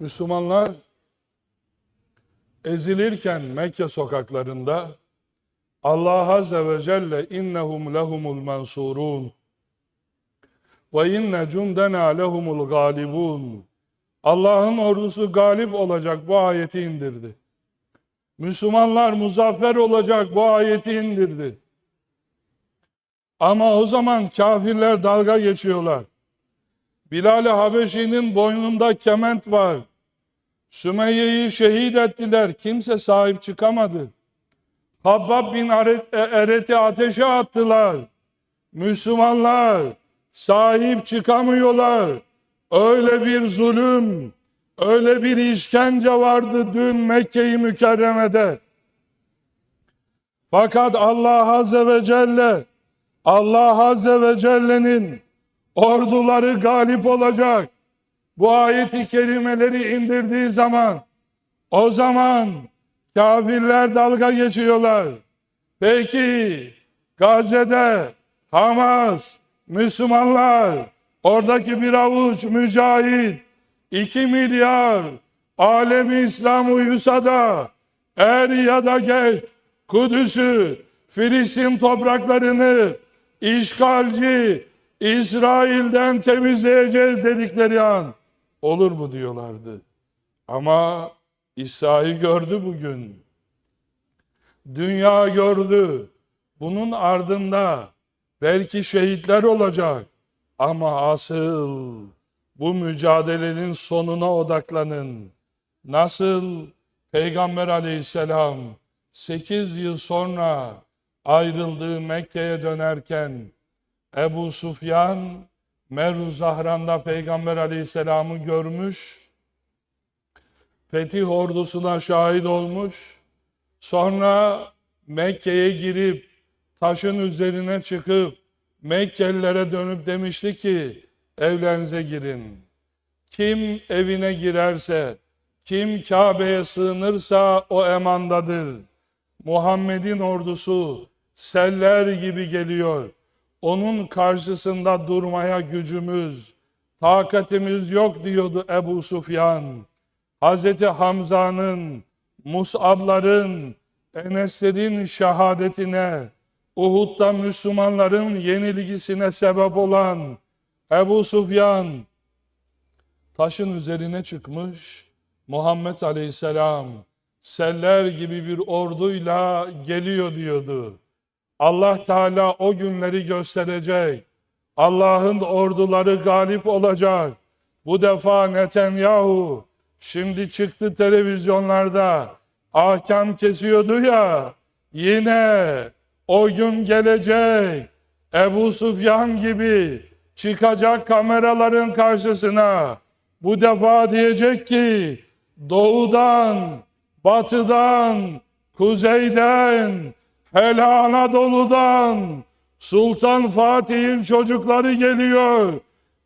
Müslümanlar ezilirken Mekke sokaklarında Allah Azze ve Celle innehum lehumul mansurun ve inne cundena lehumul galibun Allah'ın ordusu galip olacak bu ayeti indirdi. Müslümanlar muzaffer olacak bu ayeti indirdi. Ama o zaman kafirler dalga geçiyorlar. Bilal-i Habeşi'nin boynunda kement var. Sümeyye'yi şehit ettiler. Kimse sahip çıkamadı. Habbab bin e- Eret'i ateşe attılar. Müslümanlar sahip çıkamıyorlar. Öyle bir zulüm, öyle bir işkence vardı dün Mekke-i Mükerreme'de. Fakat Allah Azze ve Celle, Allah Azze ve Celle'nin orduları galip olacak. Bu ayeti kerimeleri indirdiği zaman o zaman kafirler dalga geçiyorlar. Peki Gazze'de Hamas, Müslümanlar, oradaki bir avuç mücahit, 2 milyar alemi İslam uyusa da er ya da geç Kudüs'ü, Filistin topraklarını işgalci İsrail'den temizleyeceğiz dedikleri an olur mu diyorlardı. Ama İsa'yı gördü bugün. Dünya gördü. Bunun ardında belki şehitler olacak. Ama asıl bu mücadelenin sonuna odaklanın. Nasıl Peygamber aleyhisselam 8 yıl sonra ayrıldığı Mekke'ye dönerken Ebu Sufyan Meru Zahran'da Peygamber aleyhisselamı görmüş, fetih ordusuna şahit olmuş, sonra Mekke'ye girip taşın üzerine çıkıp Mekkelilere dönüp demişti ki evlerinize girin. Kim evine girerse, kim Kabe'ye sığınırsa o emandadır. Muhammed'in ordusu seller gibi geliyor. Onun karşısında durmaya gücümüz, takatimiz yok diyordu Ebu Sufyan. Hazreti Hamza'nın, Mus'abların, Enes'lerin şehadetine, Uhud'da Müslümanların yenilgisine sebep olan Ebu Sufyan taşın üzerine çıkmış. Muhammed Aleyhisselam seller gibi bir orduyla geliyor diyordu. Allah Teala o günleri gösterecek. Allah'ın orduları galip olacak. Bu defa Netanyahu şimdi çıktı televizyonlarda ahkam kesiyordu ya. Yine o gün gelecek. Ebu Sufyan gibi çıkacak kameraların karşısına. Bu defa diyecek ki doğudan, batıdan, kuzeyden, hele Anadolu'dan Sultan Fatih'in çocukları geliyor.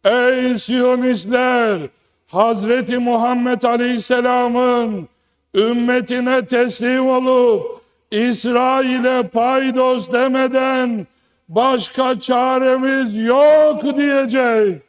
Ey Siyonistler! Hazreti Muhammed Aleyhisselam'ın ümmetine teslim olup İsrail'e paydos demeden başka çaremiz yok diyecek.